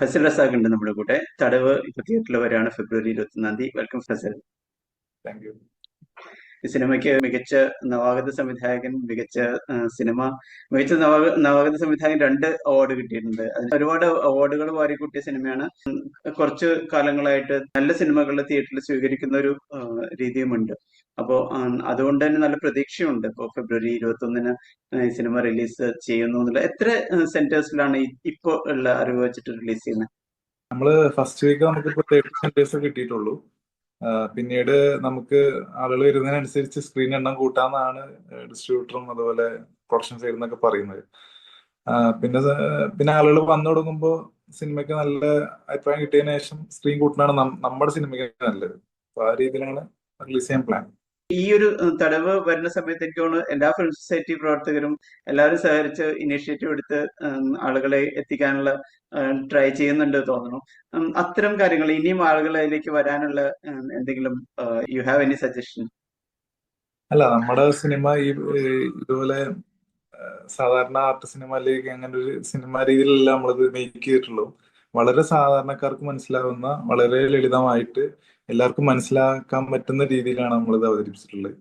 ഫസൽ റസാഖ് ഉണ്ട് നമ്മുടെ കൂടെ. തടവ് ഇപ്പൊ തിയേറ്ററിൽ വരികയാണ് ഫെബ്രുവരി ഇരുപത്തിയൊന്നാം തീയതി. വെൽക്കം ഫസൽ. താങ്ക് യു ഈ സിനിമയ്ക്ക് മികച്ച നവാഗത സംവിധായകൻ മികച്ച സിനിമ മികച്ച നവാഗ നവാഗത സംവിധായകൻ രണ്ട് അവാർഡ് കിട്ടിയിട്ടുണ്ട്. അതിന് ഒരുപാട് അവാർഡുകൾ വാരിക്കൂട്ടിയ സിനിമയാണ്. കുറച്ച് കാലങ്ങളായിട്ട് നല്ല സിനിമകൾ തിയേറ്ററിൽ സ്വീകരിക്കുന്ന ഒരു രീതിയുമുണ്ട്. അപ്പോൾ അതുകൊണ്ട് തന്നെ നല്ല പ്രതീക്ഷയുണ്ട്. ഇപ്പോൾ ഫെബ്രുവരി ഇരുപത്തി ഒന്നിന് സിനിമ റിലീസ് ചെയ്യുന്നു എത്ര സെന്റേഴ്സിലാണ് ഇപ്പോ ഉള്ള അറിവ് വെച്ചിട്ട് റിലീസ് ചെയ്യുന്നത് നമ്മൾ ഫസ്റ്റ് വീക്ക് നമുക്ക് ഇപ്പോൾ തേർട്ടി സെന്റേഴ്സ് കിട്ടിയിട്ടുള്ളൂ. പിന്നീട് നമുക്ക് ആളുകൾ വരുന്നതിനനുസരിച്ച് സ്ക്രീൻ എണ്ണം കൂട്ടാന്നാണ് ഡിസ്ട്രിബ്യൂട്ടറും അതുപോലെ പ്രൊഡക്ഷൻ ചെയ്യുന്നൊക്കെ പറയുന്നത്. പിന്നെ പിന്നെ ആളുകൾ വന്നു തുടങ്ങുമ്പോൾ സിനിമയ്ക്ക് നല്ല അഭിപ്രായം കിട്ടിയതിനു ശേഷം സ്ക്രീൻ കൂട്ടുന്നതാണ് നമ്മുടെ സിനിമയ്ക്ക് നല്ലത്. അപ്പൊ ആ രീതിയിലാണ് റിലീസ് ചെയ്യാൻ പ്ലാൻ ഈ ഒരു തടവ് വരുന്ന സമയത്ത് എനിക്ക് തോന്നുന്നു എല്ലാ ഫിലിം സൊസൈറ്റി പ്രവർത്തകരും എല്ലാവരും സഹകരിച്ച് ഇനിഷ്യേറ്റീവ് എടുത്ത് ആളുകളെ എത്തിക്കാനുള്ള ട്രൈ ചെയ്യുന്നുണ്ട് തോന്നുന്നു. അത്തരം കാര്യങ്ങൾ ഇനിയും ആളുകളിലേക്ക് വരാനുള്ള എന്തെങ്കിലും യു ഹാവ് എനി സജഷൻ അല്ല നമ്മുടെ സിനിമ ഈ ഇതുപോലെ സാധാരണ ആർട്ട് സിനിമ അല്ലെങ്കിൽ അങ്ങനെ ഒരു സിനിമ രീതിയിലല്ല നമ്മളിത് മേക്ക് ചെയ്തിട്ടുള്ളൂ വളരെ സാധാരണക്കാർക്ക് മനസ്സിലാവുന്ന വളരെ ലളിതമായിട്ട് എല്ലാവർക്കും മനസ്സിലാക്കാൻ പറ്റുന്ന രീതിയിലാണ് നമ്മൾ നമ്മളിത് അവതരിപ്പിച്ചിട്ടുള്ളത്.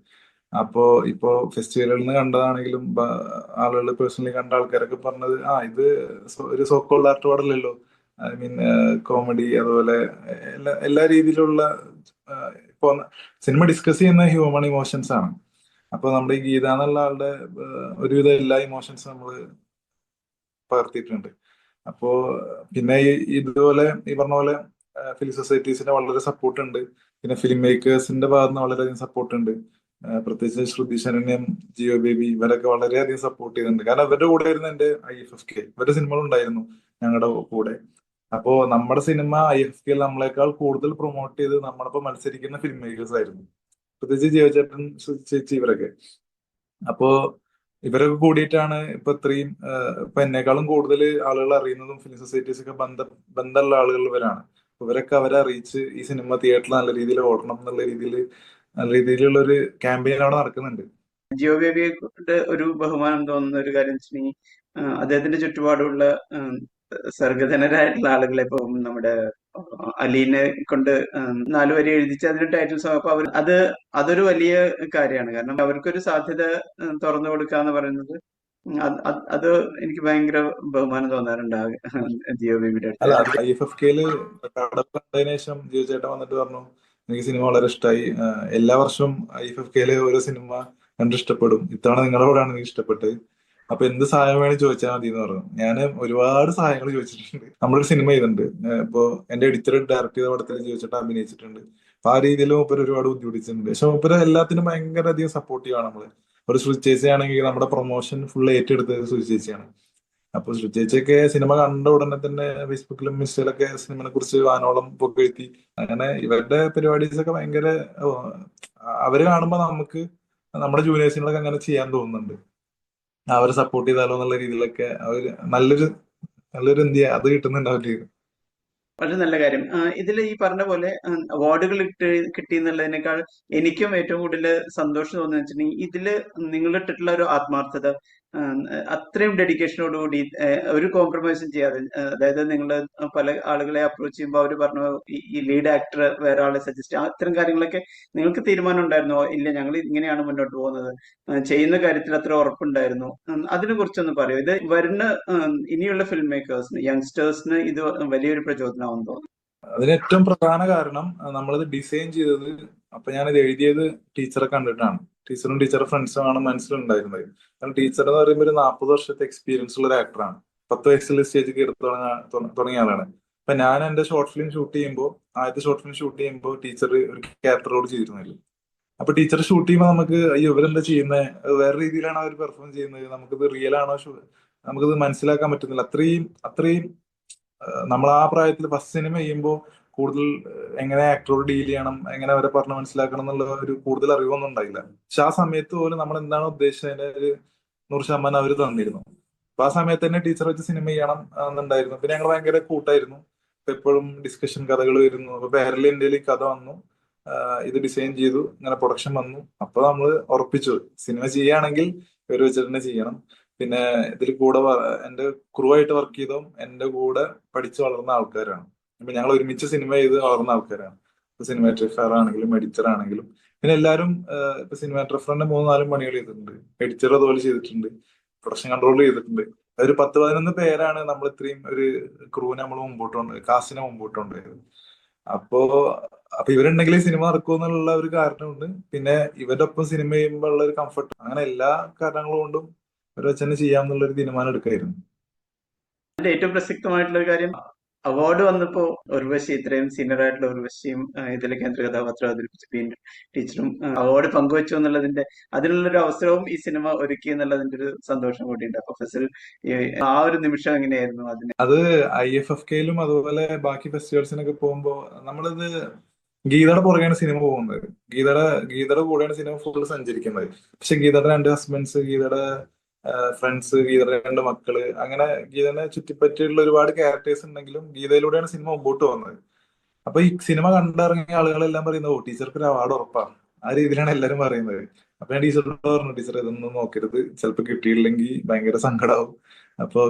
അപ്പോ ഇപ്പോ ഫെസ്റ്റിവലുകളിൽ നിന്ന് കണ്ടതാണെങ്കിലും ആളുകൾ പേഴ്സണലി കണ്ട ആൾക്കാരൊക്കെ പറഞ്ഞത് ആ ഇത് ഒരു സോക്കോൾഡ് ആർട്ട് പാടല്ലല്ലോ. ഐ മീൻ കോമഡി അതുപോലെ എല്ലാ എല്ലാ രീതിയിലുള്ള ഇപ്പോ സിനിമ ഡിസ്കസ് ചെയ്യുന്ന ഹ്യൂമൺ ഇമോഷൻസ് ആണ്. അപ്പൊ നമ്മുടെ ഈ ഗീത എന്നുള്ള ആളുടെ ഒരുവിധ എല്ലാ ഇമോഷൻസും നമ്മൾ പകർത്തിയിട്ടുണ്ട്. അപ്പോ പിന്നെ ഇതുപോലെ ഈ പറഞ്ഞ പോലെ ഫിലിം സൊസൈറ്റീസിന്റെ വളരെ സപ്പോർട്ട് ഉണ്ട്. പിന്നെ ഫിലിം മേക്കേഴ്സിന്റെ ഭാഗത്ത് നിന്ന് വളരെയധികം സപ്പോർട്ട് ഉണ്ട്. പ്രത്യേകിച്ച് ശ്രുതി ശരണ്യം ജിയോ ബേബി ഇവരൊക്കെ വളരെയധികം സപ്പോർട്ട് ചെയ്യുന്നുണ്ട് കാരണം ഇവരുടെ കൂടെ ആയിരുന്നു എന്റെ ഐ എഫ് എഫ് കെ ഇവരുടെ സിനിമകൾ ഉണ്ടായിരുന്നു ഞങ്ങളുടെ കൂടെ. അപ്പോ നമ്മുടെ സിനിമ ഐ എഫ് കെയിൽ നമ്മളെക്കാൾ കൂടുതൽ പ്രൊമോട്ട് ചെയ്ത് നമ്മളിപ്പോ മത്സരിക്കുന്ന ഫിലിം മേക്കേഴ്സ് ആയിരുന്നു. പ്രത്യേകിച്ച് ജിയോ ചേട്ടൻ ചേച്ചി ഇവരൊക്കെ. അപ്പോ ഇവരൊക്കെ കൂടിയിട്ടാണ് ഇപ്പൊ ഇത്രയും ഇപ്പൊ എന്നെക്കാളും കൂടുതൽ ആളുകൾ അറിയുന്നതും ഫിലിം സൊസൈറ്റീസ് ഒക്കെ ബന്ധ ബന്ധമുള്ള ആളുകൾ ഇവരാണ്. ഇവരൊക്കെ അവരെ അറിയിച്ച് ഈ സിനിമ തിയേറ്ററിൽ നല്ല രീതിയിൽ ഓടണം എന്നുള്ള രീതിയിൽ നല്ല രീതിയിലുള്ള ഒരു ക്യാമ്പയിൻ അവിടെ നടക്കുന്നുണ്ട്. ജിയോ ബേബിയുടെ ഒരു ബഹുമാനം തോന്നുന്ന ഒരു കാര്യം വെച്ചിട്ടുണ്ടെങ്കിൽ അദ്ദേഹത്തിന്റെ ചുറ്റുപാടുള്ള സർഗധനരായിട്ടുള്ള ആളുകളെ ഇപ്പൊ നമ്മുടെ അലീനെ കൊണ്ട് നാലു വരി എഴുതിച്ച് അതിന് ടൈറ്റിൽ സോങ് അപ്പൊ അവർ അത് അതൊരു വലിയ കാര്യമാണ്. കാരണം അവർക്കൊരു സാധ്യത തുറന്നു കൊടുക്കുക എന്ന് പറയുന്നത് അത് എനിക്ക് ഭയങ്കര ബഹുമാനം തോന്നാറുണ്ട് ജിയോ ബേബിയുടെ ശേഷം ജിയോ ചേട്ടൻ വന്നിട്ട് പറഞ്ഞു എനിക്ക് സിനിമ വളരെ ഇഷ്ടമായി എല്ലാ വർഷവും ഐ എഫ് എഫ് കെയിലെ ഓരോ സിനിമ കണ്ട് ഇഷ്ടപ്പെടും. ഇത്തവണ നിങ്ങളുടെ കൂടെ എനിക്ക് ഇഷ്ടപ്പെട്ട്. അപ്പൊ എന്ത് സഹായം വേണമെങ്കിൽ ചോദിച്ചാൽ മതി എന്ന് പറഞ്ഞു. ഞാൻ ഒരുപാട് സഹായങ്ങൾ ചോദിച്ചിട്ടുണ്ട്. നമ്മളൊരു സിനിമ ചെയ്തിട്ടുണ്ട്. ഇപ്പോ എന്റെ എഡിറ്റർ ഡയറക്ട് ചെയ്ത പടത്തിൽ ചോദിച്ചിട്ട് അഭിനയിച്ചിട്ടുണ്ട്. അപ്പൊ ആ രീതിയിൽ മൂപ്പര് ഒരുപാട് ബുദ്ധിമുട്ടിച്ചിട്ടുണ്ട്. പക്ഷെ മൂപ്പര് എല്ലാത്തിനും ഭയങ്കര അധികം സപ്പോർട്ടീവ് ആണ് നമ്മൾ. ഒരു ശ്രുചേച്ചയാണെങ്കിൽ നമ്മുടെ പ്രൊമോഷൻ ഫുൾ ഏറ്റെടുത്തത് ശ്രുചേച്ചയാണ് അപ്പൊ ശ്രുചേച്ചയൊക്കെ സിനിമ കണ്ട ഉടനെ തന്നെ ഫേസ്ബുക്കിലും ഇൻസ്റ്റയിലൊക്കെ സിനിമയെ കുറിച്ച് വാനോളം പുകഴ്ത്തി. അങ്ങനെ ഇവരുടെ പരിപാടീസ് ഒക്കെ ഭയങ്കര അവർ കാണുമ്പോ നമുക്ക് നമ്മുടെ ജൂനിയേഴ്സിനൊക്കെ അങ്ങനെ ചെയ്യാൻ തോന്നുന്നുണ്ട്. അവരെ സപ്പോർട്ട് ചെയ്താലോ എന്നുള്ള രീതിയിലൊക്കെ അവർ നല്ലൊരു നല്ലൊരു എന്ത് അത് കിട്ടുന്നുണ്ട് അവർക്ക് വളരെ നല്ല കാര്യം. ഇതിൽ ഈ പറഞ്ഞ പോലെ അവാർഡുകൾ കിട്ടി കിട്ടി എന്നുള്ളതിനേക്കാൾ എനിക്കും ഏറ്റവും കൂടുതൽ സന്തോഷം തോന്നുന്നത് വെച്ചിട്ടുണ്ടെങ്കിൽ ഇതിൽ നിങ്ങൾ ഇട്ടിട്ടുള്ള ഒരു ആത്മാർത്ഥത അത്രയും ഡെഡിക്കേഷനോട് കൂടി ഒരു കോംപ്രമൈസും ചെയ്യാതെ അതായത് നിങ്ങൾ പല ആളുകളെ അപ്രോച്ച് ചെയ്യുമ്പോൾ അവർ പറഞ്ഞു ഈ- ലീഡ് ആക്ടർ വേറെ ആളെ സജസ്റ്റ് അത്തരം കാര്യങ്ങളൊക്കെ നിങ്ങൾക്ക് തീരുമാനം ഉണ്ടായിരുന്നോ? ഇല്ല ഞങ്ങൾ ഇങ്ങനെയാണ് മുന്നോട്ട് പോകുന്നത്. ചെയ്യുന്ന കാര്യത്തിൽ അത്ര ഉറപ്പുണ്ടായിരുന്നു. അതിനെ കുറിച്ചൊന്ന് പറയൂ. ഇത് വരുന്ന ഇനിയുള്ള ഫിലിം മേക്കേഴ്സിന് യങ്സ്റ്റേഴ്സിന് ഇത് വലിയൊരു പ്രചോദനമാണെന്ന് തോന്നുന്നു. അതിന് ഏറ്റവും പ്രധാന കാരണം നമ്മളത് ഡിസൈൻ ചെയ്തത് അപ്പൊ ഞാനിത് എഴുതിയത് ടീച്ചറെ കണ്ടിട്ടാണ്. ടീച്ചറും ടീച്ചറെ ഫ്രണ്ട്സും ആണ് മനസ്സിലുണ്ടായിരുന്നത്. കാരണം ടീച്ചർ എന്ന് പറയുമ്പോൾ ഒരു നാൽപ്പത് വർഷത്തെ എക്സ്പീരിയൻസ് ഉള്ള ഒരു ആക്ടറാണ് പത്ത് വയസ്സിൽ സ്റ്റേജ് തുടങ്ങാ- തുടങ്ങിയ ആളാണ്. അപ്പൊ ഞാൻ എന്റെ ഷോർട്ട് ഫിലിം ഷൂട്ട് ചെയ്യുമ്പോൾ ആദ്യത്തെ ഷോർട്ട് ഫിലിം ഷൂട്ട് ചെയ്യുമ്പോൾ ടീച്ചർ ഒരു ക്യാരക്ടറോട് ചെയ്തിരുന്നില്ല. അപ്പൊ ടീച്ചർ ഷൂട്ട് ചെയ്യുമ്പോൾ നമുക്ക് അയ്യോ ഇവരെന്താ ചെയ്യുന്നത് വേറെ രീതിയിലാണ് അവർ പെർഫോം ചെയ്യുന്നത്? നമുക്കിത് റിയൽ ആണോ നമുക്കിത് മനസ്സിലാക്കാൻ പറ്റുന്നില്ല. അത്രയും അത്രയും നമ്മൾ ആ പ്രായത്തിൽ ഫസ്റ്റ് സിനിമ ചെയ്യുമ്പോൾ കൂടുതൽ എങ്ങനെ ആക്ടറോട് ഡീൽ ചെയ്യണം എങ്ങനെ അവരെ പറഞ്ഞ് മനസ്സിലാക്കണം എന്നുള്ള ഒരു കൂടുതൽ അറിവൊന്നും ഉണ്ടായില്ല. പക്ഷെ ആ സമയത്ത് പോലും നമ്മൾ എന്താണ് ഉദ്ദേശിച്ചത് അതിന്റെ ഒരു നൂറ് ശതമാനം അവർ തന്നിരുന്നു. അപ്പൊ ആ സമയത്ത് തന്നെ ടീച്ചർ വെച്ച് സിനിമ ചെയ്യണം എന്നുണ്ടായിരുന്നു. പിന്നെ ഞങ്ങൾ ഭയങ്കര കൂട്ടായിരുന്നു. എപ്പോഴും ഡിസ്കഷൻ കഥകൾ വരുന്നു. അപ്പൊ പേരലി എന്റെ കഥ വന്നു. ഇത് ഡിസൈൻ ചെയ്തു. ഇങ്ങനെ പ്രൊഡക്ഷൻ വന്നു. അപ്പൊ നമ്മൾ ഉറപ്പിച്ചു. സിനിമ ചെയ്യുകയാണെങ്കിൽ ഇവർ വെച്ചിട്ട് തന്നെ ചെയ്യണം. പിന്നെ ഇതിൽ കൂടെ എന്റെ ക്രൂ ആയിട്ട് വർക്ക് ചെയ്തതും എന്റെ കൂടെ പഠിച്ചു വളർന്ന ആൾക്കാരാണ്. അപ്പൊ ഞങ്ങൾ ഒരുമിച്ച് സിനിമ ചെയ്ത് വളർന്ന ആൾക്കാരാണ്. ഇപ്പൊ ആണെങ്കിലും എഡിറ്റർ ആണെങ്കിലും. പിന്നെ എല്ലാവരും ഇപ്പൊ സിനിമാറ്റോഗ്രാഫറിന്റെ മൂന്ന് നാലും പണികൾ ചെയ്തിട്ടുണ്ട്. എഡിറ്റർ അതുപോലെ ചെയ്തിട്ടുണ്ട്. പ്രൊഡക്ഷൻ കൺട്രോൾ ചെയ്തിട്ടുണ്ട്. അതൊരു പത്ത് പതിനൊന്ന് പേരാണ് നമ്മൾ ഇത്രയും ഒരു ക്രൂവിനെ നമ്മൾ മുമ്പോട്ട് കൊണ്ട് കാസ്റ്റിനെ മുമ്പോട്ട് കൊണ്ടുപോയത്. അപ്പോ അപ്പൊ ഇവരുണ്ടെങ്കിൽ സിനിമ നടക്കുമെന്നുള്ള ഒരു കാരണമുണ്ട്. പിന്നെ ഇവരുടെ ഒപ്പം സിനിമ ചെയ്യുമ്പോൾ ഉള്ള ഒരു കംഫർട്ട് അങ്ങനെ എല്ലാ കാരണങ്ങളും കൊണ്ടും ഒരു തന്നെ ചെയ്യാമെന്നുള്ള ഒരു തീരുമാനം എടുക്കായിരുന്നു. ഏറ്റവും പ്രസക്തമായിട്ടുള്ള ഒരു കാര്യം അവാർഡ് വന്നപ്പോ ഉർവശി ഇത്രയും സീനിയർ ആയിട്ടുള്ള ഉർവശിയും ആ, ഇതിലെ കേന്ദ്ര കഥാപാത്രം അവതരിപ്പിച്ച് വീണ്ടും ടീച്ചറും അവാർഡ് പങ്കുവച്ചു എന്നുള്ളതിന്റെ അതിനുള്ളൊരു അവസരവും ഈ സിനിമ ഒരുക്കി എന്നുള്ളതിന്റെ ഒരു സന്തോഷം കൂടിയുണ്ട്. അപ്പൊ ആ ഒരു നിമിഷം എങ്ങനെയായിരുന്നു അതിന്? അത് ഐ എഫ് എഫ് കെയിലും അതുപോലെ ബാക്കി ഫെസ്റ്റിവൽസിനൊക്കെ പോകുമ്പോ നമ്മളിത് ഗീതയുടെ പുറകെയാണ് സിനിമ പോകുന്നത്. ഗീതയുടെ ഗീതയുടെ കൂടെയാണ് സിനിമ ഫുൾ സഞ്ചരിക്കുന്നത്. പക്ഷെ ഗീതയുടെ രണ്ട് ഹസ്ബൻഡ്സ് ഗീതയുടെ ഫ്രണ്ട്സ് ഗീതയുടെ രണ്ട് മക്കൾ. അങ്ങനെ ഗീതനെ ചുറ്റിപ്പറ്റിയുള്ള ഒരുപാട് ക്യാരക്ടേഴ്സ് ഉണ്ടെങ്കിലും ഗീതയിലൂടെയാണ് സിനിമ മുമ്പോട്ട് പോകുന്നത്. അപ്പൊ ഈ സിനിമ കണ്ടിറങ്ങിയ ആളുകളെല്ലാം പറയുന്നത് ഓ ടീച്ചർക്ക് ഒരു അവാർഡ് ഉറപ്പാണ് ആ രീതിയിലാണ് എല്ലാവരും പറയുന്നത്. അപ്പൊ ഞാൻ ടീച്ചറോട് പറഞ്ഞു ടീച്ചർ ഇതൊന്നും നോക്കരുത്. ചിലപ്പോൾ കിട്ടിയില്ലെങ്കിൽ ഭയങ്കര സങ്കടാവും. അപ്പൊ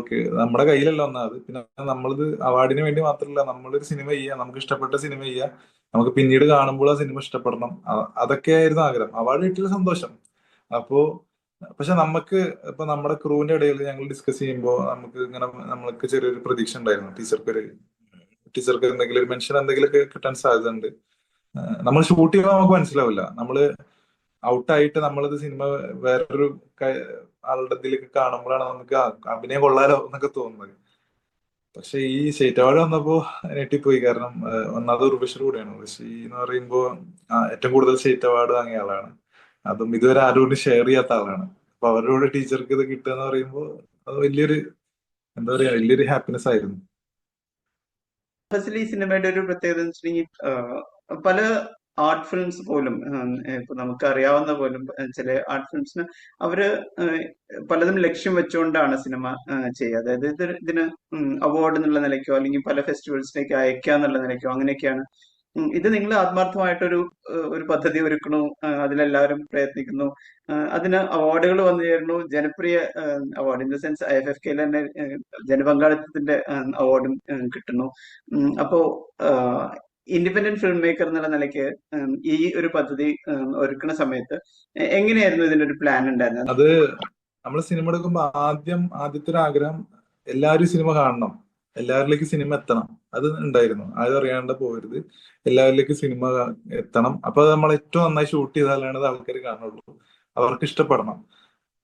നമ്മുടെ കയ്യിലല്ല ഒന്നാമത് പിന്നെ നമ്മളിത് അവാർഡിന് വേണ്ടി മാത്രമല്ല നമ്മളൊരു സിനിമ ചെയ്യുക നമുക്ക് ഇഷ്ടപ്പെട്ട സിനിമ ചെയ്യുക നമുക്ക് പിന്നീട് കാണുമ്പോൾ ആ സിനിമ ഇഷ്ടപ്പെടണം. അതൊക്കെ ആയിരുന്നു ആഗ്രഹം. അവാർഡ് കിട്ടിയ സന്തോഷം. അപ്പോ പക്ഷെ നമുക്ക് ഇപ്പൊ നമ്മുടെ ക്രൂവിന്റെ ഇടയിൽ ഞങ്ങൾ ഡിസ്കസ് ചെയ്യുമ്പോൾ നമുക്ക് ഇങ്ങനെ നമ്മൾക്ക് ചെറിയൊരു പ്രതീക്ഷ ഉണ്ടായിരുന്നു. ടീച്ചർക്ക് ഒരു ടീച്ചർക്ക് എന്തെങ്കിലും ഒരു മെൻഷൻ എന്തെങ്കിലും ഒക്കെ കിട്ടാൻ സാധ്യത ഉണ്ട് നമ്മൾ ഷൂട്ട് ചെയ്യുമ്പോൾ നമുക്ക് മനസ്സിലാവില്ല. നമ്മൾ ഔട്ടായിട്ട് നമ്മളത് സിനിമ വേറൊരു ആളുടെ ഇതിലേക്ക് കാണുമ്പോഴാണ് നമുക്ക് അഭിനയം കൊള്ളാലോ എന്നൊക്കെ തോന്നുന്നത്. പക്ഷെ ഈ അവാർഡ് വന്നപ്പോ ഞെട്ടിപ്പോയി. കാരണം ഒന്നാമത് ഉർവശി കൂടെയാണ്. ഉർവശി എന്ന് പറയുമ്പോ ഏറ്റവും കൂടുതൽ ശൈറ്റവാട് വാങ്ങിയ ആളാണ്. അതും ഇതുവരെ ആരോടും ഷെയർ ചെയ്യാത്ത ആളാണ്. അപ്പൊ അവരോട് ടീച്ചർക്ക് ഇത് കിട്ടുക എന്ന് പറയുമ്പോൾ അത് വലിയൊരു എന്താ പറയാ വലിയൊരു ഹാപ്പിനെസ് ആയിരുന്നു. സിനിമയുടെ ഒരു പ്രത്യേകത പല ആർട്ട് ഫിലിംസ് പോലും ഇപ്പൊ നമുക്ക് അറിയാവുന്ന പോലും ചില ആർട്ട് ഫിലിംസിന് അവർ പലതും ലക്ഷ്യം വെച്ചുകൊണ്ടാണ് സിനിമ ചെയ്യുക. അതായത് ഇത് ഇതിന് അവാർഡ് എന്നുള്ള നിലയ്ക്കോ അല്ലെങ്കിൽ പല ഫെസ്റ്റിവൽസിലേക്ക് അയക്കുക എന്നുള്ള നിലയ്ക്കോ അങ്ങനെയൊക്കെയാണ് ഇത് നിങ്ങൾ ആത്മാർത്ഥമായിട്ടൊരു ഒരു പദ്ധതി ഒരുക്കണു അതിലെല്ലാവരും പ്രയത്നിക്കുന്നു. അതിന് അവാർഡുകൾ വന്നു ചേരുന്നു. ജനപ്രിയ award in the sense I F F കെയിൽ തന്നെ ജനപങ്കാളിത്തത്തിന്റെ അവാർഡും കിട്ടുന്നു. അപ്പോ ഇൻഡിപെൻഡന്റ് ഫിലിം മേക്കർ എന്നുള്ള നിലയ്ക്ക് ഈ ഒരു പദ്ധതി ഒരുക്കുന്ന സമയത്ത് എങ്ങനെയായിരുന്നു ഇതിന്റെ ഒരു പ്ലാൻ ഉണ്ടായിരുന്നത്? അത് നമ്മൾ സിനിമ എടുക്കുമ്പോൾ ആദ്യം ആദ്യത്തെ ഒരു ആഗ്രഹം എല്ലാവരും സിനിമ കാണണം. എല്ലാവരിലേക്ക് സിനിമ എത്തണം. അത് ഉണ്ടായിരുന്നു. ആരും അറിയാണ്ട് പോകരുത്. എല്ലാവരിലേക്ക് സിനിമ എത്തണം. അപ്പൊ നമ്മൾ ഏറ്റവും നന്നായി ഷൂട്ട് ചെയ്താലാണ് അത് ആൾക്കാർ കാണുള്ളൂ. അവർക്ക് ഇഷ്ടപ്പെടണം.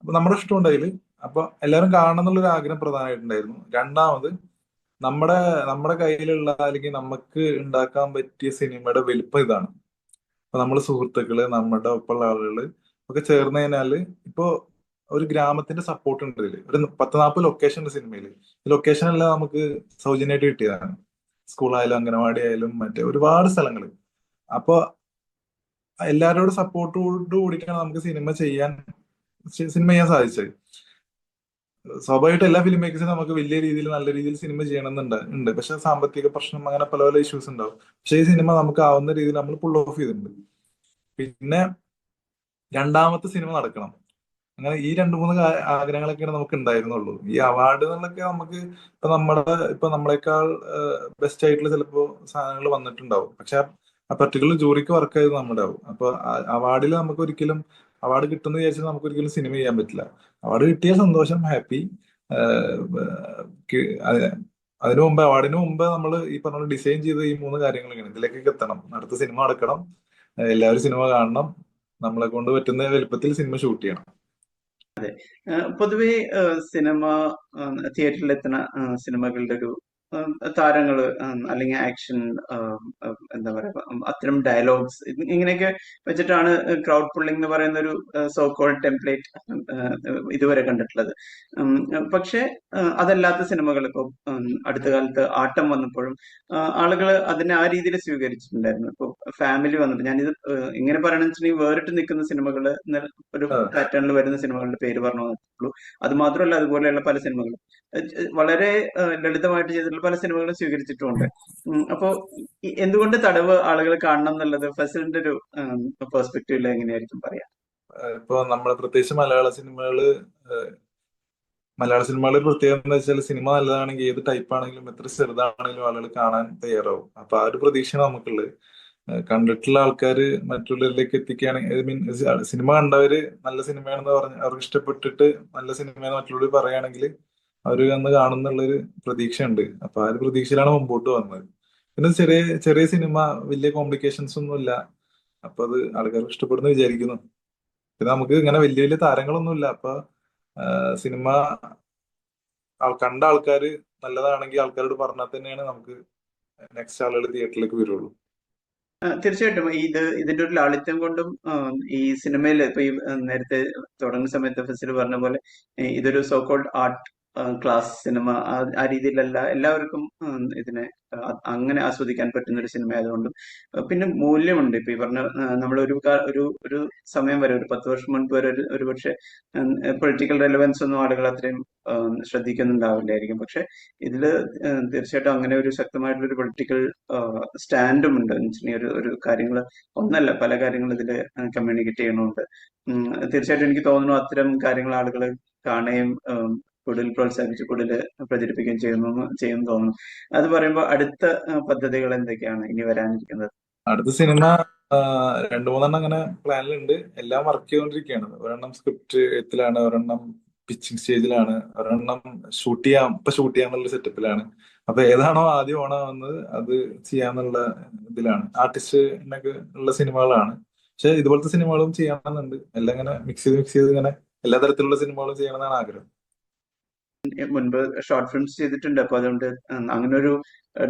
അപ്പൊ നമ്മുടെ ഇഷ്ടം ഉണ്ടായിൽ അപ്പൊ എല്ലാവരും കാണണം എന്നുള്ളൊരു ആഗ്രഹം പ്രധാനമായിട്ടുണ്ടായിരുന്നു. രണ്ടാമത് നമ്മുടെ നമ്മുടെ കയ്യിലുള്ള അല്ലെങ്കിൽ നമുക്ക് ഉണ്ടാക്കാൻ പറ്റിയ സിനിമയുടെ വലിപ്പം ഇതാണ്. അപ്പൊ നമ്മുടെ സുഹൃത്തുക്കൾ നമ്മുടെ ഒപ്പമുള്ള ആളുകൾ ഒക്കെ ചേർന്ന് കഴിഞ്ഞാൽ ഇപ്പോ ഒരു ഗ്രാമത്തിന്റെ സപ്പോർട്ട് ഉണ്ട് ഇതിൽ. ഒരു പത്ത് നാൽപ്പത് ലൊക്കേഷൻ ഉണ്ട് ഈ ലൊക്കേഷൻ എല്ലാം നമുക്ക് സൗജന്യമായിട്ട് കിട്ടിയതാണ്. സ്കൂളായാലും അംഗനവാടി ആയാലും മറ്റേ ഒരുപാട് സ്ഥലങ്ങൾ അപ്പൊ എല്ലാവരോടും സപ്പോർട്ടോട് കൂടിയിട്ടാണ് നമുക്ക് സിനിമ ചെയ്യാൻ സിനിമ ചെയ്യാൻ സാധിച്ചത്. സ്വാഭാവികമായിട്ട് എല്ലാ ഫിലിം മേക്കേഴ്സും നമുക്ക് വലിയ രീതിയിൽ നല്ല രീതിയിൽ സിനിമ ചെയ്യണമെന്നുണ്ട് ഉണ്ട്. പക്ഷെ സാമ്പത്തിക പ്രശ്നം അങ്ങനെ പല പല ഇഷ്യൂസ് ഉണ്ടാവും. പക്ഷെ ഈ സിനിമ നമുക്ക് ആവുന്ന രീതിയിൽ നമ്മൾ പുൾ ഓഫ് ചെയ്തിട്ടുണ്ട്. പിന്നെ രണ്ടാമത്തെ സിനിമ നടക്കണം. അങ്ങനെ ഈ രണ്ട് മൂന്ന് ആഗ്രഹങ്ങളൊക്കെയാണ് നമുക്ക് ഉണ്ടായിരുന്നുള്ളൂ. ഈ അവാർഡ് എന്നൊക്കെ നമുക്ക് ഇപ്പൊ നമ്മുടെ ഇപ്പൊ നമ്മളെക്കാൾ ബെസ്റ്റ് ആയിട്ടുള്ള ചിലപ്പോ സാധനങ്ങൾ വന്നിട്ടുണ്ടാവും. പക്ഷെ ആ- പെർട്ടിക്കുലർ ജൂറിക്ക് വർക്ക് ചെയ്ത് നമ്മുടെ ആവും അപ്പൊ അവാർഡിൽ നമുക്ക് ഒരിക്കലും അവാർഡ് കിട്ടുന്ന വിചാരിച്ചാൽ നമുക്ക് ഒരിക്കലും സിനിമ ചെയ്യാൻ പറ്റില്ല. അവാർഡ് കിട്ടിയ സന്തോഷം ഹാപ്പി അതിനു മുമ്പ് അവാർഡിന് മുമ്പ് നമ്മൾ ഈ പറഞ്ഞ ഡിസൈൻ ചെയ്ത ഈ മൂന്ന് കാര്യങ്ങളൊക്കെയാണ്. ഇതിലേക്കൊക്കെ എത്തണം. അടുത്ത സിനിമ അടക്കണം എല്ലാവരും സിനിമ കാണണം. നമ്മളെ കൊണ്ട് പറ്റുന്ന വലുപ്പത്തിൽ സിനിമ ഷൂട്ട് ചെയ്യണം. ഏഹ്, പൊതുവേ സിനിമ തിയേറ്ററിൽ എത്തുന്ന സിനിമകളുടെ ഒരു ഏഹ്, അല്ലെങ്കിൽ ആക്ഷൻ എന്താ പറയുക അത്തരം ഡയലോഗ്സ് ഇങ്ങനെയൊക്കെ വെച്ചിട്ടാണ് ക്രൗഡ് പുള്ളിംഗ് എന്ന് പറയുന്ന ഒരു സോ കോൾ ടെംപ്ലേറ്റ് ഇതുവരെ കണ്ടിട്ടുള്ളത്. പക്ഷെ അതല്ലാത്ത സിനിമകൾ ഇപ്പോൾ അടുത്ത കാലത്ത് ആട്ടം വന്നപ്പോഴും ആളുകൾ അതിനെ ആ രീതിയിൽ സ്വീകരിച്ചിട്ടുണ്ടായിരുന്നു. ഇപ്പോൾ ഫാമിലി വന്നിട്ട് ഞാനിത് ഇങ്ങനെ പറയണമെന്ന് വെച്ചിട്ടുണ്ടെങ്കിൽ വേറിട്ട് നിൽക്കുന്ന സിനിമകൾ ഒരു പാറ്റേണിൽ വരുന്ന സിനിമകളുടെ പേര് പറഞ്ഞു തന്നിട്ടുള്ളൂ അത് മാത്രമല്ല അതുപോലെയുള്ള പല സിനിമകളും. വളരെ ലളിതമായിട്ട് ചെയ്തിട്ടുള്ള പല സിനിമകളും സ്വീകരിച്ചിട്ടുമുണ്ട്. അപ്പോ എന്തുകൊണ്ട് തടവ് ആളുകൾ കാണണം എന്നുള്ളത് ഫസലിന്റെ ഒരു പെർസ്പെക്റ്റീവിൽ എങ്ങനെയായിരിക്കും പറയാം? ഇപ്പൊ നമ്മളെ പ്രത്യേകിച്ച് മലയാള സിനിമകൾ മലയാള സിനിമകളിൽ പ്രത്യേകം എന്താ വെച്ചാൽ സിനിമ നല്ലതാണെങ്കിൽ ഏത് ടൈപ്പ് ആണെങ്കിലും എത്ര ചെറുതാണെങ്കിലും ആളുകൾ കാണാൻ തയ്യാറാവും. അപ്പൊ ആ ഒരു പ്രതീക്ഷയാണ് നമുക്കുള്ളത്. കണ്ടിട്ടുള്ള ആൾക്കാർ മറ്റുള്ളവരിലേക്ക് എത്തിക്കുകയാണെങ്കിൽ ഐ മീൻ സിനിമ കണ്ടവര് നല്ല സിനിമയാണെന്ന് പറഞ്ഞ് അവർക്ക് ഇഷ്ടപ്പെട്ടിട്ട് നല്ല സിനിമയെന്ന് മറ്റുള്ളവർ പറയുകയാണെങ്കിൽ അവർ അന്ന് കാണുന്നുള്ളൊരു പ്രതീക്ഷയുണ്ട്. അപ്പൊ ആ ഒരു പ്രതീക്ഷയിലാണ് മുമ്പോട്ട് വന്നത്. പിന്നെ ചെറിയ ചെറിയ സിനിമ വലിയ കോംപ്ലിക്കേഷൻസ് ഒന്നും ഇല്ല. അപ്പൊ അത് ആൾക്കാർക്ക് ഇഷ്ടപ്പെടുന്നു വിചാരിക്കുന്നു. പിന്നെ നമുക്ക് ഇങ്ങനെ വലിയ വലിയ താരങ്ങളൊന്നുമില്ല അപ്പൊ സിനിമ കണ്ട ആൾക്കാർ നല്ലതാണെങ്കിൽ ആൾക്കാരോട് പറഞ്ഞാൽ തന്നെയാണ് നമുക്ക് നെക്സ്റ്റ് ആളുകൾ തിയേറ്ററിലേക്ക് വരുള്ളൂ. തീർച്ചയായിട്ടും. ഇത് ഇതിന്റെ ഒരു ലാളിത്യം കൊണ്ടും ഈ സിനിമയിൽ ഇപ്പൊ ഈ നേരത്തെ തുടങ്ങുന്ന സമയത്ത് ഫസിൽ പറഞ്ഞ പോലെ ഇതൊരു so called art class cinema ആ രീതിയിലല്ല എല്ലാവർക്കും ഇതിനെ അങ്ങനെ ആസ്വദിക്കാൻ പറ്റുന്ന ഒരു സിനിമ ആയതുകൊണ്ടും പിന്നെ മൂല്യമുണ്ട്. ഇപ്പൊ ഈ പറഞ്ഞ നമ്മൾ ഒരു ഒരു ഒരു സമയം വരെ ഒരു പത്ത് വർഷം മുൻപ് വരെ ഒരു പക്ഷെ പൊളിറ്റിക്കൽ റെലവൻസ് ഒന്നും ആളുകൾ അത്രയും ശ്രദ്ധിക്കുന്നുണ്ടാവില്ലായിരിക്കും. പക്ഷെ ഇതിൽ തീർച്ചയായിട്ടും അങ്ങനെ ഒരു ശക്തമായിട്ടുള്ള ഒരു പൊളിറ്റിക്കൽ സ്റ്റാൻഡും ഉണ്ട് ഒരു ഒരു കാര്യങ്ങൾ ഒന്നല്ല പല കാര്യങ്ങൾ ഇതിൽ കമ്മ്യൂണിക്കേറ്റ് ചെയ്യണമുണ്ട് തീർച്ചയായിട്ടും എനിക്ക് തോന്നുന്നു അത്തരം കാര്യങ്ങൾ ആളുകൾ കാണുകയും കൂടുതൽ പ്രോത്സാഹിപ്പിച്ച് കൂടുതൽ പ്രചരിപ്പിക്കുകയും ചെയ്യുന്നു ചെയ്യുന്നു തോന്നുന്നു. അത് പറയുമ്പോൾ അടുത്ത പദ്ധതികൾ എന്തൊക്കെയാണ് ഇനി വരാനിരിക്കുന്നത്? അടുത്ത സിനിമ രണ്ടു മൂന്നെണ്ണം അങ്ങനെ പ്ലാനിലുണ്ട്. എല്ലാം വർക്ക് ചെയ്തുകൊണ്ടിരിക്കുകയാണ് ഒരെണ്ണം സ്ക്രിപ്റ്റ് എത്തിലാണ് ഒരെണ്ണം പിച്ചിങ് സ്റ്റേജിലാണ് ഒരെണ്ണം ഷൂട്ട് ചെയ്യാം. ഇപ്പൊ ഷൂട്ട് ചെയ്യാന്നുള്ള സെറ്റപ്പിലാണ് അപ്പൊ ഏതാണോ ആദ്യം ഓണാവുന്നത് അത് ചെയ്യാന്നുള്ള ഇതിലാണ്. ആർട്ടിസ്റ്റിനൊക്കെ ഉള്ള സിനിമകളാണ്. പക്ഷെ ഇതുപോലത്തെ സിനിമകളും ചെയ്യണമെന്നുണ്ട്. എല്ലാം ഇങ്ങനെ മിക്സ് ചെയ്ത് മിക്സ് ചെയ്ത് ഇങ്ങനെ എല്ലാ തരത്തിലുള്ള സിനിമകളും ചെയ്യണമെന്നാണ് ആഗ്രഹം. മുൻപ് ഷോർട്ട് ഫിലിംസ് ചെയ്തിട്ടുണ്ട്. അപ്പൊ അതുകൊണ്ട് അങ്ങനെ ഒരു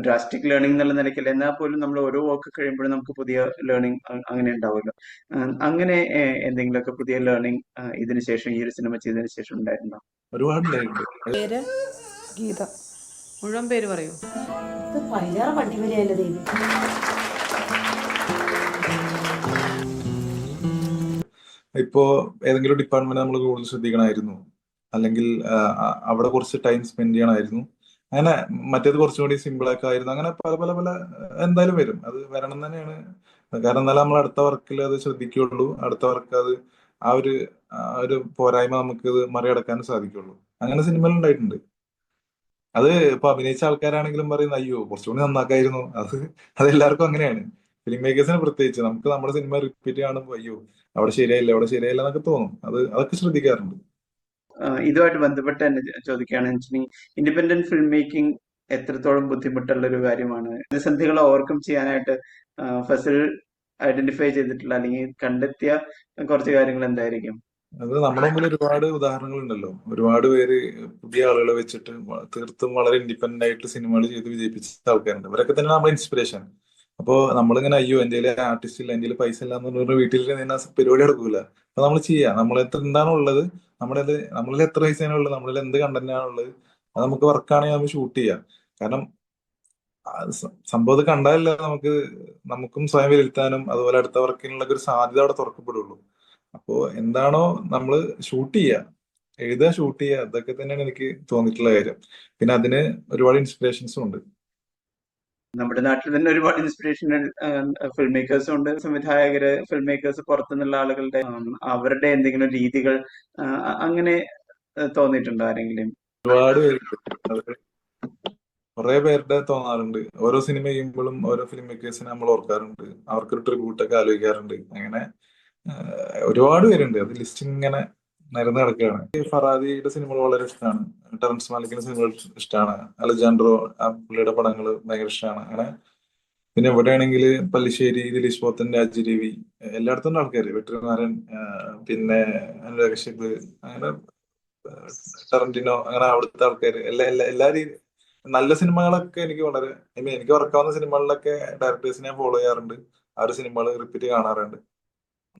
ഡ്രാസ്റ്റിക് ലേണിംഗ് എന്നുള്ള നിലയ്ക്കില്ല. എന്നാൽ പോലും നമ്മൾ ഓരോ വർക്ക് കഴിയുമ്പോഴും നമുക്ക് പുതിയ ലേണിംഗ് അങ്ങനെ ഉണ്ടാവുമല്ലോ. അങ്ങനെ എന്തെങ്കിലുമൊക്കെ പുതിയ ലേണിംഗ് ഇതിന് ശേഷം ഈ ഒരു സിനിമ ചെയ്തതിനു ശേഷം ഉണ്ടായിരുന്നോ? ഒരുപാട് പേര് ഗീത. മുഴുവൻ പേര് പറയൂ. പതിനാറ് വരെയല്ലേ ദേവി? ഇപ്പോ ഏതെങ്കിലും ഡിപ്പാർട്ട്മെന്റ് നമ്മൾ കൂടുതൽ ശ്രദ്ധിക്കണമായിരുന്നു. അല്ലെങ്കിൽ അവിടെ കുറച്ച് ടൈം സ്പെൻഡ് ചെയ്യണമായിരുന്നു. അങ്ങനെ മറ്റേത് കുറച്ചും കൂടി സിമ്പിൾ ഒക്കെ ആയിരുന്നു. അങ്ങനെ പല പല പല എന്തായാലും വരും. അത് വരണം തന്നെയാണ്. കാരണം എന്നാലും നമ്മൾ അടുത്ത വർക്കിൽ അത് ശ്രദ്ധിക്കുള്ളൂ അടുത്ത വർക്ക് അത് ആ ഒരു ഒരു പോരായ്മ നമുക്ക് ഇത് മറികടക്കാൻ സാധിക്കുള്ളൂ അങ്ങനെ സിനിമകൾ ഉണ്ടായിട്ടുണ്ട്. അത് ഇപ്പൊ അഭിനയിച്ച ആൾക്കാരാണെങ്കിലും പറയുന്നത് അയ്യോ കുറച്ചുകൂടി നന്നാക്കായിരുന്നു. അത് അത് എല്ലാവർക്കും അങ്ങനെയാണ്. ഫിലിം മേക്കേഴ്സിന് പ്രത്യേകിച്ച് നമുക്ക് നമ്മുടെ സിനിമ റിപ്പീറ്റ് കാണുമ്പോൾ അയ്യോ അവിടെ ശരിയായില്ല അവിടെ ശരിയായില്ല എന്നൊക്കെ തോന്നും. അത് അതൊക്കെ ശ്രദ്ധിക്കാറുണ്ട്. ഇതുമായിട്ട് ബന്ധപ്പെട്ട് തന്നെ ചോദിക്കുകയാണ് വെച്ചിട്ടുണ്ടെങ്കിൽ ഇൻഡിപെൻഡന്റ് ഫിലിം മേക്കിംഗ് എത്രത്തോളം ബുദ്ധിമുട്ടുള്ള ഒരു കാര്യമാണ്? പ്രതിസന്ധികൾ ഓവർകം ചെയ്യാനായിട്ട് ഫസൽ ഐഡന്റിഫൈ ചെയ്തിട്ടുള്ള അല്ലെങ്കിൽ കണ്ടെത്തിയ കുറച്ച് കാര്യങ്ങൾ എന്തായിരിക്കും? അത് നമ്മുടെ മുമ്പിൽ ഒരുപാട് ഉദാഹരണങ്ങളുണ്ടല്ലോ. ഒരുപാട് പേര് പുതിയ ആളുകളെ വെച്ചിട്ട് തീർത്തും വളരെ ഇൻഡിപെൻഡന്റ് ആയിട്ട് സിനിമകൾ ചെയ്ത് വിജയിപ്പിച്ച ആൾക്കാരുണ്ട്. അവരൊക്കെ തന്നെ നമ്മുടെ ഇൻസ്പിറേഷൻ അപ്പോ നമ്മളിങ്ങനെ അയ്യോ എന്റെ ആർട്ടിസ്റ്റ് ഇല്ല എന്റെ പൈസ ഇല്ല എന്ന് പറഞ്ഞ വീട്ടിൽ പരിപാടി എടുക്കൂല അപ്പൊ നമ്മൾ ചെയ്യാം. നമ്മൾ എത്ര എന്താണോ നമ്മുടെ നമ്മളിൽ എത്ര പൈസയാണ് ഉള്ളത് നമ്മളിൽ എന്ത് കണ്ടന്റ് ആണുള്ളത് അത് നമുക്ക് വർക്കാണെങ്കിൽ നമുക്ക് ഷൂട്ട് ചെയ്യാം. കാരണം സംഭവം കണ്ടാലല്ല നമുക്ക് നമുക്കും സ്വയം വിലയിരുത്താനും അതുപോലെ അടുത്ത വർക്കിനുള്ള ഒരു സാധ്യത അവിടെ തുറക്കപ്പെടുള്ളൂ. അപ്പോ എന്താണോ നമ്മൾ ഷൂട്ട് ചെയ്യുക എഴുതുക ഷൂട്ട് ചെയ്യുക അതൊക്കെ തന്നെയാണ് എനിക്ക് തോന്നിയിട്ടുള്ള കാര്യം. പിന്നെ അതിന് ഒരുപാട് ഇൻസ്പിറേഷൻസും ഉണ്ട്. നമ്മുടെ നാട്ടിൽ തന്നെ ഒരുപാട് ഇൻസ്പിറേഷണൽ ഫിൽം മേക്കേഴ്സും ഉണ്ട്. സംവിധായകര് ഫിൽം മേക്കേഴ്സ് പുറത്തുനിന്നുള്ള ആളുകളുടെ അവരുടെ എന്തെങ്കിലും രീതികൾ അങ്ങനെ തോന്നിയിട്ടുണ്ടോ ആരെങ്കിലും? ഒരുപാട് കുറെ പേരുടെ തോന്നാറുണ്ട്. ഓരോ സിനിമ ചെയ്യുമ്പോഴും ഓരോ ഫിലിം മേക്കേഴ്സിനെ നമ്മൾ ഓർക്കാറുണ്ട്. അവർക്കൊരു ട്രിബ്യൂട്ടൊക്കെ ആലോചിക്കാറുണ്ട്. അങ്ങനെ ഒരുപാട് പേരുണ്ട്. അത് ലിസ്റ്റ് ഇങ്ങനെ നിരന്ന് കിടക്കുകയാണ്. ഫറാദിയുടെ സിനിമകൾ വളരെ ഇഷ്ടമാണ്. ടെറൻസ് മാലിക്കിന്റെ സിനിമകൾ ഇഷ്ടമാണ്. അലജാൻഡ്രോ ആ പുള്ളിയുടെ പടങ്ങൾ ഭയങ്കര ഇഷ്ടമാണ്. അങ്ങനെ പിന്നെ എവിടെയാണെങ്കിൽ പല്ലിശ്ശേരി ദിലീഷ് പോത്തൻ രാജരവി എല്ലായിടത്തും ആൾക്കാർ വെട്ടിമാരൻ പിന്നെ അനുരാഗ് കശ്യപ് അങ്ങനെ ടറന്റിനോ അങ്ങനെ അവിടുത്തെ ആൾക്കാർ എല്ലാ എല്ലാ എല്ലാ രീതി നല്ല സിനിമകളൊക്കെ എനിക്ക് വളരെ ഐ മീൻ എനിക്ക് ഉറക്കാവുന്ന സിനിമകളിലൊക്കെ ഡയറക്ടേഴ്സിനെ ഫോളോ ചെയ്യാറുണ്ട്. ആ ഒരു സിനിമകൾ റിപ്പീറ്റ് കാണാറുണ്ട്.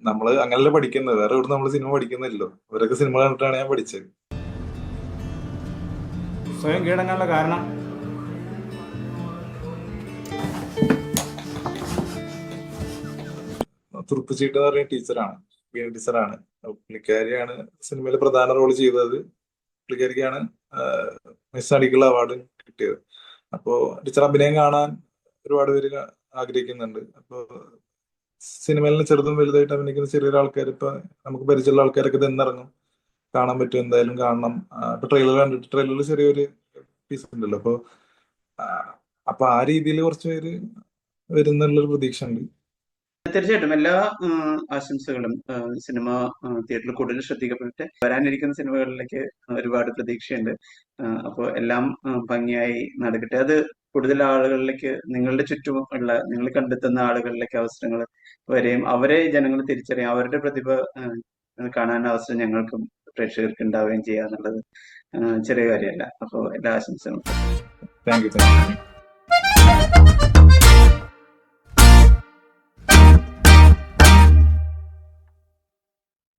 നമ്മൾ അങ്ങനല്ല പഠിക്കുന്നത്. വേറെ ഇവിടെ നമ്മൾ സിനിമ പഠിക്കുന്നില്ലല്ലോ. ഇവരൊക്കെ സിനിമ കണ്ടിട്ടാണ് ഞാൻ പഠിച്ചത്. സ്വയം കീഴടങ്ങാനുള്ള കാരണം. തുറുപ്പുചീട്ട് എന്ന് പറയുന്ന ടീച്ചറാണ്. വീണ ടീച്ചറാണ്. പുള്ളിക്കാരിയാണ് സിനിമയിൽ പ്രധാന റോൾ ചെയ്തത്. പുള്ളിക്കാരിക്കാണ് മിസ് അടിക്കുള്ള അവാർഡും കിട്ടിയത്. അപ്പോ ടീച്ചർ അഭിനയം കാണാൻ ഒരുപാട് പേര് ആഗ്രഹിക്കുന്നുണ്ട്. അപ്പോ സിനിമയിൽ ചെറുതും വലുതായിട്ട് അഭിനയിക്കുന്ന ചെറിയ ആൾക്കാർ ഇപ്പൊ നമുക്ക് പരിചയമുള്ള ആൾക്കാരൊക്കെ ഇത് എന്നിറങ്ങും കാണാൻ പറ്റും എന്തായാലും കാണണം. ഇപ്പൊ ട്രെയിലർ കണ്ടിട്ട് ട്രെയിലറിൽ ചെറിയൊരു പീസ് ഉണ്ടല്ലോ. അപ്പൊ അപ്പൊ ആ രീതിയിൽ കുറച്ച് പേര് വരുന്നുള്ളൊരു പ്രതീക്ഷ ഉണ്ട് തീർച്ചയായിട്ടും. എല്ലാ ആശംസകളും സിനിമ തിയേറ്ററിൽ കൂടുതൽ ശ്രദ്ധിക്കപ്പെട്ട് വരാനിരിക്കുന്ന സിനിമകളിലേക്ക് ഒരുപാട് പ്രതീക്ഷയുണ്ട്. അപ്പോൾ എല്ലാം ഭംഗിയായി നടക്കട്ടെ. അത് കൂടുതൽ ആളുകളിലേക്ക് നിങ്ങളുടെ ചുറ്റുമുള്ള നിങ്ങൾ കണ്ടെത്തുന്ന ആളുകളിലേക്ക് അവസരങ്ങൾ വരെയും അവരെ ജനങ്ങൾ തിരിച്ചറിയാം അവരുടെ പ്രതിഭ കാണാൻ അവസരം ഞങ്ങൾക്കും പ്രേക്ഷകർക്ക് ഉണ്ടാവുകയും ചെയ്യുക എന്നുള്ളത് ചെറിയ കാര്യമല്ല. അപ്പോൾ എല്ലാ ആശംസകളും. Thank you